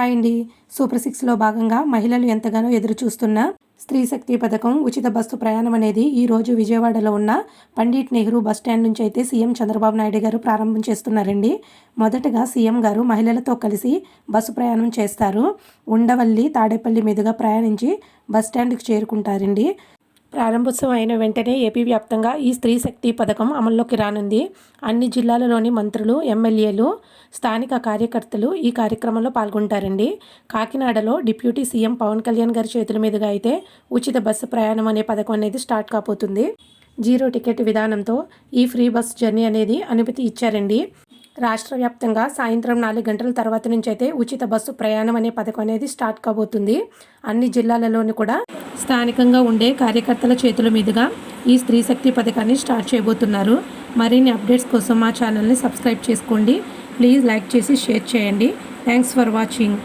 Hi అండి super సిక్స్లో భాగంగా మహిళలు ఎంతగానో ఎదురు చూస్తున్న స్త్రీ శక్తి పథకం ఉచిత బస్సు ప్రయాణం అనేది ఈ రోజు విజయవాడలో ఉన్న పండిట్ నెహ్రూ బస్ స్టాండ్ నుంచి అయితే సీఎం చంద్రబాబు నాయుడు గారు ప్రారంభం చేస్తున్నారండి. మొదటగా సీఎం గారు మహిళలతో కలిసి బస్సు ప్రయాణం చేస్తారు. ఉండవల్లి తాడేపల్లి మీదుగా ప్రయాణించి బస్ స్టాండ్కి చేరుకుంటారండి. ప్రారంభోత్సవం అయిన వెంటనే ఏపీ వ్యాప్తంగా ఈ స్త్రీ శక్తి పథకం అమల్లోకి రానుంది. అన్ని జిల్లాలలోని మంత్రులు ఎమ్మెల్యేలు స్థానిక కార్యకర్తలు ఈ కార్యక్రమంలో పాల్గొంటారండి. కాకినాడలో డిప్యూటీ సీఎం పవన్ కళ్యాణ్ గారి చేతుల మీదుగా అయితే ఉచిత బస్సు ప్రయాణం అనే పథకం అనేది స్టార్ట్ కాబోతుంది. జీరో టికెట్ విధానంతో ఈ ఫ్రీ బస్ జర్నీ అనేది అనుమతి ఇచ్చారండి. రాష్ట్ర వ్యాప్తంగా సాయంత్రం నాలుగు గంటల తర్వాత నుంచి అయితే ఉచిత బస్సు ప్రయాణం అనే పథకం అనేది స్టార్ట్ కాబోతుంది. అన్ని జిల్లాలలోని కూడా స్థానికంగా ఉండే కార్యకర్తల చేతుల మీదుగా ఈ స్త్రీ శక్తి పథకాన్ని స్టార్ట్ చేయబోతున్నారు. మరిన్ని అప్డేట్స్ కోసం మా ఛానల్ని సబ్స్క్రైబ్ చేసుకోండి. ప్లీజ్ లైక్ చేసి షేర్ చేయండి. Thanks for watching.